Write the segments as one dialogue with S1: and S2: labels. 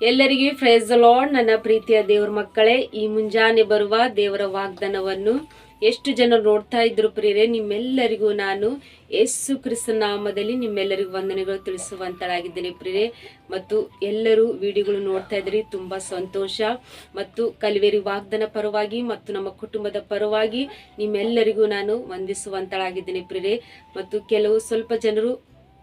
S1: ಎಲ್ಲರಿಗೂ phrase lord ನನ್ನ ಪ್ರೀತಿಯ ದೇವ್ರ ಮಕ್ಕಳೇ, ಈ ಮುಂಜಾನೆ ಬರುವ ದೇವರ ವಾಗ್ದಾನವನ್ನು ಎಷ್ಟು ಜನ ನೋಡ್ತಾ ಇದ್ರು ಪ್ರಿಯರೇ, ನಿಮ್ಮೆಲ್ಲರಿಗೂ ನಾನು ಯೇಸು ಕ್ರಿಸ್ತ ನಾಮದಲ್ಲಿ ನಿಮ್ಮೆಲ್ಲರಿಗೂ ವಂದನೆಗಳು ತಿಳಿಸುವಂತಳಾಗಿದ್ದೇನೆ ಪ್ರಿಯರೇ. ಮತ್ತು ಎಲ್ಲರೂ ವಿಡಿಯೋಗಳು ನೋಡ್ತಾ ಇದ್ರಿ, ತುಂಬಾ ಸಂತೋಷ. ಮತ್ತು ಕಲಿವೇರಿ ವಾಗ್ದಾನ ಪರವಾಗಿ ಮತ್ತು ನಮ್ಮ ಕುಟುಂಬದ ಪರವಾಗಿ ನಿಮ್ಮೆಲ್ಲರಿಗೂ ನಾನು ವಂದಿಸುವಂತಳಾಗಿದ್ದೇನೆ ಪ್ರಿಯರೇ. ಮತ್ತು ಕೆಲವು ಸ್ವಲ್ಪ ಜನರು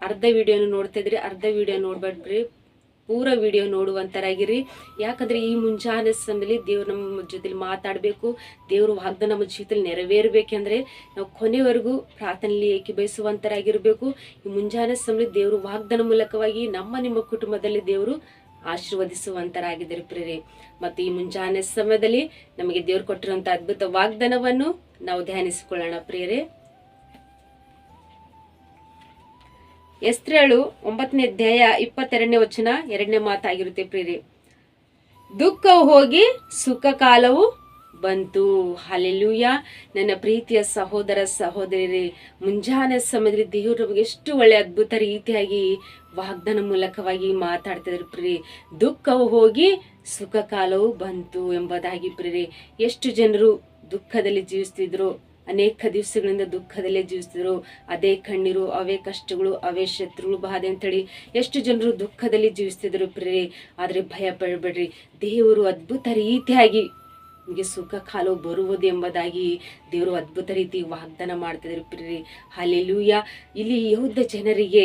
S1: ಅರ್ಧ ವಿಡಿಯೋನು ನೋಡ್ತಾ ಇದ್ರಿ, ಅರ್ಧ ವಿಡಿಯೋ ನೋಡ್ಬೇಡ್ರಿ. ಪೂರ ವಿಡಿಯೋ ನೋಡುವಂತರಾಗಿರಿ. ಯಾಕಂದ್ರೆ ಈ ಮುಂಜಾನೆ ಸಮಯದಲ್ಲಿ ದೇವ್ರು ನಮ್ಮ ಜೊತೆಲಿ ಮಾತಾಡಬೇಕು, ದೇವ್ರ ವಾಗ್ದನ ನಮ್ಮ ಜೀವಿತದಲ್ಲಿ ನೆರವೇರ್ಬೇಕಂದ್ರೆ ನಾವು ಕೊನೆವರೆಗೂ ಪ್ರಾರ್ಥನೆಯಲ್ಲಿ ಏಕೆ ಬಯಸುವಂತರಾಗಿರ್ಬೇಕು. ಈ ಮುಂಜಾನೆ ಸಮಯದಲ್ಲಿ ದೇವ್ರ ವಾಗ್ದನ ಮೂಲಕವಾಗಿ ನಮ್ಮ ನಿಮ್ಮ ಕುಟುಂಬದಲ್ಲಿ ದೇವರು ಆಶೀರ್ವದಿಸುವಂತರಾಗಿದ್ದಾರೆ ಪ್ರೇರೆ ಮತ್ತು ಈ ಮುಂಜಾನೆ ಸಮಯದಲ್ಲಿ ನಮಗೆ ದೇವ್ರು ಕೊಟ್ಟಿರುವಂಥ ಅದ್ಭುತ ವಾಗ್ದಾನವನ್ನು ನಾವು ಧ್ಯಾನಿಸಿಕೊಳ್ಳೋಣ ಪ್ರಿಯರೇ. ಎಸ್ತ್ರೇಳು ಒಂಬತ್ತನೇ ಅಧ್ಯಾಯ ಇಪ್ಪತ್ತೆರಡನೇ ವಚನ, ಎರಡನೇ ಮಾತಾಗಿರುತ್ತೆ ಪ್ರೀರಿ ದುಃಖವು ಹೋಗಿ ಸುಖ ಕಾಲವು ಬಂತು. ಹಾಲೆಲೂಯ ನನ್ನ ಪ್ರೀತಿಯ ಸಹೋದರ ಸಹೋದರಿ ಮುಂಜಾನೆ ಸಮಯದಲ್ಲಿ ದೇವರು ನಮಗೆ ಎಷ್ಟು ಒಳ್ಳೆ ಅದ್ಭುತ ರೀತಿಯಾಗಿ ವಾಗ್ದಾನ ಮೂಲಕವಾಗಿ ಮಾತಾಡ್ತಿದ್ರು ಪ್ರೀ ದುಃಖವು ಹೋಗಿ ಸುಖ ಕಾಲವು ಬಂತು ಎಂಬುದಾಗಿ ಪ್ರೀರಿ ಎಷ್ಟು ಜನರು ದುಃಖದಲ್ಲಿ ಜೀವಿಸ್ತಿದ್ರು? ಅನೇಕ ದಿವಸಗಳಿಂದ ದುಃಖದಲ್ಲೇ ಜೀವಿಸಿದ್ರು. ಅದೇ ಕಣ್ಣೀರು, ಅವೇ ಕಷ್ಟಗಳು, ಅವೇ ಶತ್ರುಗಳು ಬಾಧೆ ಅಂತೇಳಿ ಎಷ್ಟು ಜನರು ದುಃಖದಲ್ಲಿ ಜೀವಿಸ್ತಿದ್ರು ಪ್ರೇರಿ ಆದರೆ ಭಯ ಪಡಬೇಡ್ರಿ. ದೇವರು ಅದ್ಭುತ ರೀತಿಯಾಗಿ ನಿಮಗೆ ಸುಖ ಕಾಲು ಬರುವುದು ಎಂಬುದಾಗಿ ದೇವರು ಅದ್ಭುತ ರೀತಿ ವಾಗ್ದಾನ ಮಾಡ್ತಿದ್ರು ಪ್ರೇರಿ ಅಲ್ಲೆಲ್ಲೂಯ ಇಲ್ಲಿ ಯೌದ್ಧ ಜನರಿಗೆ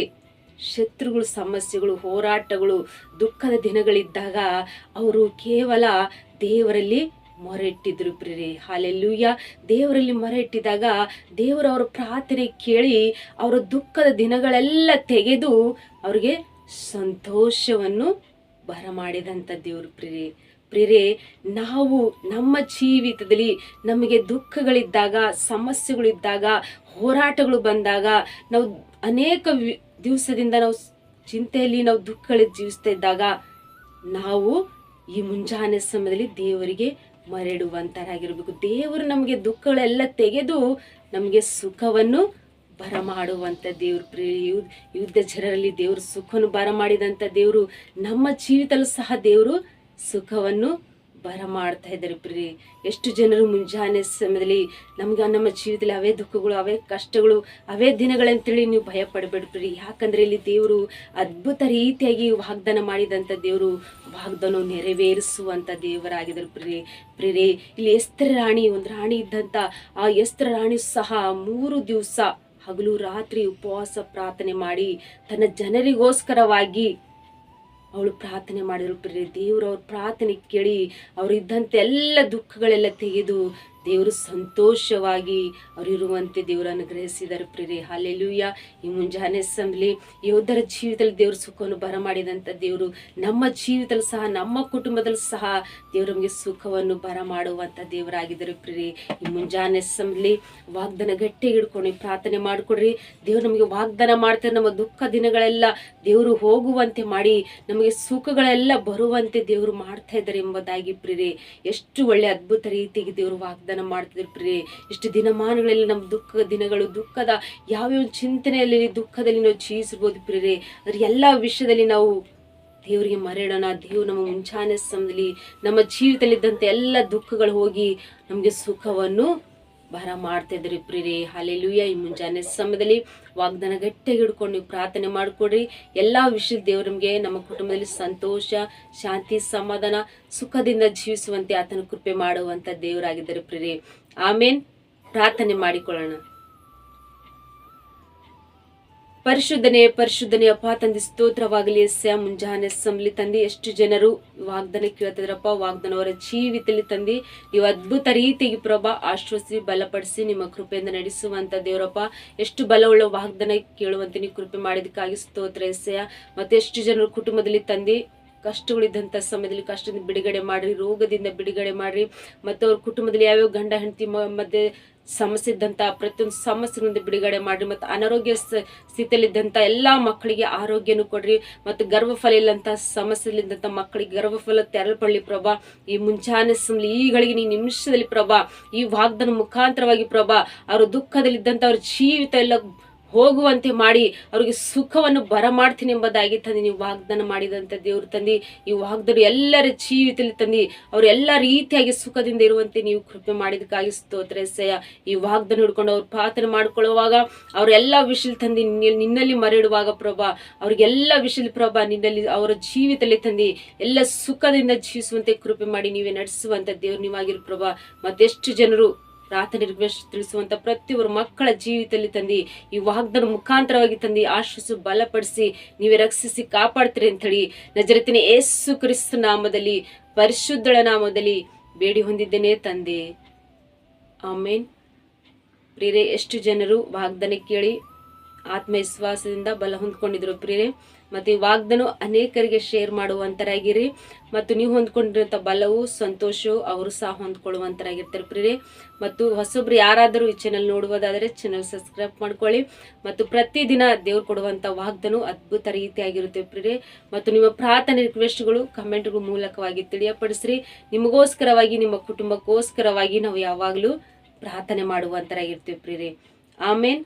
S1: ಶತ್ರುಗಳು, ಸಮಸ್ಯೆಗಳು, ಹೋರಾಟಗಳು, ದುಃಖದ ದಿನಗಳಿದ್ದಾಗ ಅವರು ಕೇವಲ ದೇವರಲ್ಲಿ ಮೊರೆ ಇಟ್ಟಿದ್ರು ಪ್ರೀರಿ ಹಾಲೆಲ್ಲೂಯ. ದೇವರಲ್ಲಿ ಮೊರೆ ಇಟ್ಟಿದಾಗ ದೇವರು ಅವರ ಪ್ರಾರ್ಥನೆ ಕೇಳಿ ಅವರ ದುಃಖದ ದಿನಗಳೆಲ್ಲ ತೆಗೆದು ಅವ್ರಿಗೆ ಸಂತೋಷವನ್ನು ಬರಮಾಡಿದಂಥ ದೇವರು ಪ್ರೀರಿ ಪ್ರೀರೆ ನಾವು ನಮ್ಮ ಜೀವಿತದಲ್ಲಿ ನಮಗೆ ದುಃಖಗಳಿದ್ದಾಗ, ಸಮಸ್ಯೆಗಳಿದ್ದಾಗ, ಹೋರಾಟಗಳು ಬಂದಾಗ ನಾವು ಅನೇಕ ದಿವಸದಿಂದ ನಾವು ಚಿಂತೆಯಲ್ಲಿ ನಾವು ದುಃಖಗಳಲ್ಲಿ ಜೀವಿಸ್ತಾ ಇದ್ದಾಗ ನಾವು ಈ ಮುಂಜಾನೆ ಸಮಯದಲ್ಲಿ ದೇವರಿಗೆ ಮರೆಡುವಂತರಾಗಿರ್ಬೇಕು ದೇವರು ನಮಗೆ ದುಃಖಗಳೆಲ್ಲ ತೆಗೆದು ನಮಗೆ ಸುಖವನ್ನು ಬರಮಾಡುವಂಥ ದೇವ್ರ. ಯುದ್ಧ ಜನರಲ್ಲಿ ದೇವರು ಸುಖವನ್ನು ಬರಮಾಡಿದಂಥ ದೇವರು, ನಮ್ಮ ಜೀವಿತಲ್ಲೂ ಸಹ ದೇವರು ಸುಖವನ್ನು ಬರಮಾಡ್ತಾ ಇದ್ದಾರೆ ಪ್ರೀ ಎಷ್ಟು ಜನರು ಮುಂಜಾನೆ ಸಮಯದಲ್ಲಿ ನಮ್ಗೆ ನಮ್ಮ ಜೀವಿತದಲ್ಲಿ ಅವೇ ದುಃಖಗಳು, ಅವೇ ಕಷ್ಟಗಳು, ಅವೇ ದಿನಗಳಂತೇಳಿ ನೀವು ಭಯ ಪಡಬೇಡ್ರಿ. ಯಾಕಂದ್ರೆ ಇಲ್ಲಿ ದೇವರು ಅದ್ಭುತ ರೀತಿಯಾಗಿ ವಾಗ್ದಾನ ಮಾಡಿದಂಥ ದೇವರು ವಾಗ್ದಾನ ನೆರವೇರಿಸುವಂಥ ದೇವರಾಗಿದ್ದರು ಪ್ರಿಯರೇ ಪ್ರೀ ಇಲ್ಲಿ ಎಸ್ತ್ರ ರಾಣಿ, ಒಂದು ರಾಣಿ ಇದ್ದಂಥ ಆ ಎಸ್ತ್ರ ರಾಣಿ ಸಹ ಮೂರು ದಿವಸ ಹಗಲು ರಾತ್ರಿ ಉಪವಾಸ ಪ್ರಾರ್ಥನೆ ಮಾಡಿ ತನ್ನ ಜನರಿಗೋಸ್ಕರವಾಗಿ ಅವಳು ಪ್ರಾರ್ಥನೆ ಮಾಡಿದ್ರು ಪ್ರೀತಿ. ದೇವರು ಅವ್ರ ಪ್ರಾರ್ಥನೆ ಕೇಳಿ ಅವ್ರು ಇದ್ದಂತೆ ಎಲ್ಲ ದುಃಖಗಳೆಲ್ಲ ತೆಗೆದು ದೇವರು ಸಂತೋಷವಾಗಿ ಅವರಿರುವಂತೆ ದೇವರನ್ನು ಗ್ರಹಿಸಿದರು ಪ್ರೇರಿ ಹಾಲೆಲುಯ್ಯ ಈ ಮುಂಜಾನೆ ಸಂಬಲಿ ಯೋಧರ ಜೀವಿತದಲ್ಲಿ ದೇವರು ಸುಖವನ್ನು ಬರಮಾಡಿದಂಥ ದೇವರು, ನಮ್ಮ ಜೀವಿತದಲ್ಲಿ ಸಹ, ನಮ್ಮ ಕುಟುಂಬದಲ್ಲಿ ಸಹ ದೇವರು ನಮಗೆ ಸುಖವನ್ನು ಬರಮಾಡುವಂಥ ದೇವರಾಗಿದ್ದಾರೆ ಪ್ರೇರಿ ಈ ಮುಂಜಾನೆ ಸಂಬಲಿ ವಾಗ್ದಾನ ಗಟ್ಟಿ ಹಿಡ್ಕೊಂಡು ಪ್ರಾರ್ಥನೆ ಮಾಡಿಕೊಡ್ರಿ. ದೇವರು ನಮಗೆ ವಾಗ್ದಾನ ಮಾಡ್ತಾರೆ, ನಮ್ಮ ದುಃಖ ದಿನಗಳೆಲ್ಲ ದೇವರು ಹೋಗುವಂತೆ ಮಾಡಿ, ನಮಗೆ ಸುಖಗಳೆಲ್ಲ ಬರುವಂತೆ ದೇವರು ಮಾಡ್ತಾ ಇದ್ದಾರೆ ಎಂಬುದಾಗಿ ಪ್ರೇರಿ ಎಷ್ಟು ಒಳ್ಳೆ ಅದ್ಭುತ ರೀತಿಗೆ ದೇವರು ವಾಗ್ದಾನ ಮಾಡ್ತಿದ್ರು. ಪ್ರಿಯ ಇಷ್ಟು ದಿನಮಾನಗಳಲ್ಲಿ ನಮ್ಮ ದುಃಖ ದಿನಗಳು ದುಃಖದ ಯಾವ್ಯಾವ ಚಿಂತನೆಯಲ್ಲಿ ದುಃಖದಲ್ಲಿ ನಾವು ಜೀವಿಸ್ಬೋದು ಪ್ರಿಯರೇ. ಅದ್ರ ಎಲ್ಲ ವಿಷಯದಲ್ಲಿ ನಾವು ದೇವರಿಗೆ ಮರೆಯೋಣ ದೇವ್ರು ನಮ್ಮ ಮುಂಚಾನೆ ಸಮಯದಲ್ಲಿ ನಮ್ಮ ಜೀವಿತದಲ್ಲಿದ್ದಂಥ ಎಲ್ಲ ದುಃಖಗಳು ಹೋಗಿ ನಮಗೆ ಸುಖವನ್ನು ಬರ ಮಾಡ್ತಾ ಇದ್ರಿ ಪ್ರೀರಿ ಹಾಲೆಲುಯ್ಯ ಈ ಮುಂಜಾನೆ ಸಮಯದಲ್ಲಿ ವಾಗ್ದಾನ ಗಟ್ಟಿಯಾಗಿ ಹಿಡ್ಕೊಂಡು ನೀವು ಪ್ರಾರ್ಥನೆ ಮಾಡಿಕೊಡ್ರಿ. ಎಲ್ಲ ವಿಷಯದ ದೇವ್ರ ನಮಗೆ, ನಮ್ಮ ಕುಟುಂಬದಲ್ಲಿ ಸಂತೋಷ, ಶಾಂತಿ, ಸಮಾಧಾನ, ಸುಖದಿಂದ ಜೀವಿಸುವಂತೆ ಆತನ ಕೃಪೆ ಮಾಡುವಂಥ ದೇವರಾಗಿದ್ದಾರೆ ಪ್ರೀರಿ ಆಮೇನ್. ಪ್ರಾರ್ಥನೆ ಮಾಡಿಕೊಳ್ಳೋಣ. ಪರಿಶುದ್ಧನೆ ಪರಿಶುದ್ಧನೆ, ಅಪ್ಪ ತಂದೆ, ಸ್ತೋತ್ರವಾಗಲಿ. ಎಸ್ಯ ಮುಂಜಾನೆ ಸಂಬಲಿ ತಂದೆ, ಎಷ್ಟು ಜನರು ವಾಗ್ದಾನ ಕೇಳ್ತಿದ್ರಪ್ಪ, ವಾಗ್ದಾನ ಅವರ ಜೀವಿತದಲ್ಲಿ ತಂದೆ. ನೀವು ಅದ್ಭುತ ರೀತಿಗೆ ಪ್ರಭಾ ಆಶ್ವಾಸಿ, ಬಲಪಡಿಸಿ ನಿಮ್ಮ ಕೃಪೆಯಿಂದ ನಡೆಸುವಂತ ದೇವರಪ್ಪ. ಎಷ್ಟು ಬಲವುಳ್ಳ ವಾಗ್ದಾನ ಕೇಳುವಂತೆ ನೀವು ಕೃಪೆ ಮಾಡಿದಕ್ಕಾಗಿ ಸ್ತೋತ್ರ ಎಸ್ಯ ಮತ್ತೆ ಎಷ್ಟು ಜನರು ಕುಟುಂಬದಲ್ಲಿ ತಂದೆ ಕಷ್ಟಗಳಿದ್ದಂಥ ಸಮಯದಲ್ಲಿ ಕಷ್ಟದಿಂದ ಬಿಡುಗಡೆ ಮಾಡ್ರಿ, ರೋಗದಿಂದ ಬಿಡುಗಡೆ ಮಾಡ್ರಿ. ಮತ್ತು ಅವ್ರ ಕುಟುಂಬದಲ್ಲಿ ಯಾವ್ಯಾವ ಗಂಡ, ಹೆಂಡತಿ ಮಧ್ಯೆ ಸಮಸ್ಯೆ ಇದ್ದಂಥ ಪ್ರತಿಯೊಂದು ಸಮಸ್ಯೆಗಳಿಂದ ಬಿಡುಗಡೆ ಮಾಡ್ರಿ ಮತ್ತು ಅನಾರೋಗ್ಯ ಸ್ಥಿತಿಯಲ್ಲಿದ್ದಂಥ ಎಲ್ಲ ಮಕ್ಕಳಿಗೆ ಆರೋಗ್ಯನು ಕೊಡ್ರಿ ಮತ್ತು ಗರ್ಭಫಲ ಇಲ್ಲಂತ ಸಮಸ್ಯೆಲಿದ್ದಂಥ ಮಕ್ಕಳಿಗೆ ಗರ್ಭಫಲ ತೆರಳಪಳ್ಳಿ ಪ್ರಭಾ. ಈ ಮುಂಚಾನೆ ಈಗಳಿಗೆ ನೀ ನಿಮಿಷದಲ್ಲಿ ಪ್ರಭಾ, ಈ ವಾಗ್ದನ ಮುಖಾಂತರವಾಗಿ ಪ್ರಭಾ, ಅವರ ದುಃಖದಲ್ಲಿದ್ದಂಥ ಅವ್ರ ಜೀವಿತ ಎಲ್ಲ ಹೋಗುವಂತೆ ಮಾಡಿ ಅವ್ರಿಗೆ ಸುಖವನ್ನು ಬರಮಾಡ್ತೀನಿ ಎಂಬುದಾಗಿ ತಂದೆ ನೀವು ವಾಗ್ದಾನ ಮಾಡಿದಂಥ ದೇವ್ರು ತಂದಿ, ಈ ವಾಗ್ದಾನ ಎಲ್ಲರ ಜೀವಿತದಲ್ಲಿ ತಂದಿ ಅವರೆಲ್ಲ ರೀತಿಯಾಗಿ ಸುಖದಿಂದ ಇರುವಂತೆ ನೀವು ಕೃಪೆ ಮಾಡಿದಕ್ಕಾಗಿ ಸ್ತೋತ್ರ ಸಯ ಈ ವಾಗ್ದಾನ ಹಿಡ್ಕೊಂಡು ಅವ್ರು ಪ್ರಾರ್ಥನೆ ಮಾಡ್ಕೊಳ್ಳುವಾಗ ಅವರೆಲ್ಲ ವಿಷಯ ತಂದು, ನಿನ್ನಲ್ಲಿ ಮರೆಯಿಡುವಾಗ ಪ್ರಭಾ ಅವ್ರಿಗೆಲ್ಲ ವಿಷಯ ಪ್ರಭಾ, ನಿನ್ನಲ್ಲಿ ಅವರ ಜೀವಿತದಲ್ಲಿ ತಂದಿ, ಎಲ್ಲ ಸುಖದಿಂದ ಜೀವಿಸುವಂತೆ ಕೃಪೆ ಮಾಡಿ ನೀವೇ ನಡೆಸುವಂತ ದೇವ್ರು ನೀವಾಗಿರು ಪ್ರಭಾ. ಮತ್ತೆಷ್ಟು ಜನರು ಪ್ರಾರ್ಥನೆ ರಿಕ್ವೆಸ್ಟ್ ತಿಳಿಸುವಂತ ಪ್ರತಿಯೊಬ್ಬರು ಮಕ್ಕಳ ಜೀವಿತದಲ್ಲಿ ತಂದು, ಈ ವಾಗ್ದನ ಮುಖಾಂತರವಾಗಿ ತಂದು ಆಶಿಸು ಬಲಪಡಿಸಿ, ನೀವೇ ರಕ್ಷಿಸಿ, ಕಾಪಾಡ್ತೀರಿ ಅಂತೇಳಿ ನಜರತಿನ ಏಸು ಕ್ರಿಸ್ತ ನಾಮದಲ್ಲಿ, ಪರಿಶುದ್ಧಳ ನಾಮದಲ್ಲಿ ಬೇಡಿ ಹೊಂದಿದ್ದೇನೆ ತಂದೆ. ಆಮೇನ್. ಪ್ರೇರೆ ಎಷ್ಟು ಜನರು ವಾಗ್ದಾನ ಕೇಳಿ ಆತ್ಮವಿಶ್ವಾಸದಿಂದ ಬಲ ಹೊಂದ್ಕೊಂಡಿದ್ರು ಪ್ರಿಯರೇ. ಮತ್ತು ವಾಗ್ದನು ಅನೇಕರಿಗೆ ಶೇರ್ ಮಾಡುವಂತರಾಗಿರಿ. ಮತ್ತು ನೀವು ಹೊಂದ್ಕೊಂಡಿರುವಂಥ ಬಲವು, ಸಂತೋಷವು ಅವರು ಸಹ ಹೊಂದ್ಕೊಳ್ಳುವಂತರಾಗಿರ್ತಾರೆ ಪ್ರಿಯರೇ. ಮತ್ತು ಹೊಸೊಬ್ರು ಯಾರಾದರೂ ಈ ಚಾನಲ್ ನೋಡುವುದಾದರೆ ಚಾನಲ್ ಸಬ್ಸ್ಕ್ರೈಬ್ ಮಾಡ್ಕೊಳ್ಳಿ. ಮತ್ತು ಪ್ರತಿದಿನ ದೇವ್ರು ಕೊಡುವಂಥ ವಾಗ್ದನು ಅದ್ಭುತ ರೀತಿಯಾಗಿರುತ್ತೆ ಪ್ರಿಯರೇ. ಮತ್ತು ನಿಮ್ಮ ಪ್ರಾರ್ಥನೆ ರಿಕ್ವೆಸ್ಟ್ಗಳು ಕಮೆಂಟ್ಗಳ ಮೂಲಕವಾಗಿ ತಿಳಿಯಪಡಿಸ್ರಿ. ನಿಮಗೋಸ್ಕರವಾಗಿ, ನಿಮ್ಮ ಕುಟುಂಬಕ್ಕೋಸ್ಕರವಾಗಿ ನಾವು ಯಾವಾಗಲೂ ಪ್ರಾರ್ಥನೆ ಮಾಡುವಂತರಾಗಿರ್ತೀವಿ ಪ್ರಿಯರೇ. ಆಮೇನ್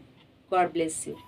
S1: ಗಾಡ್ ಬ್ಲೆಸ್ ಯು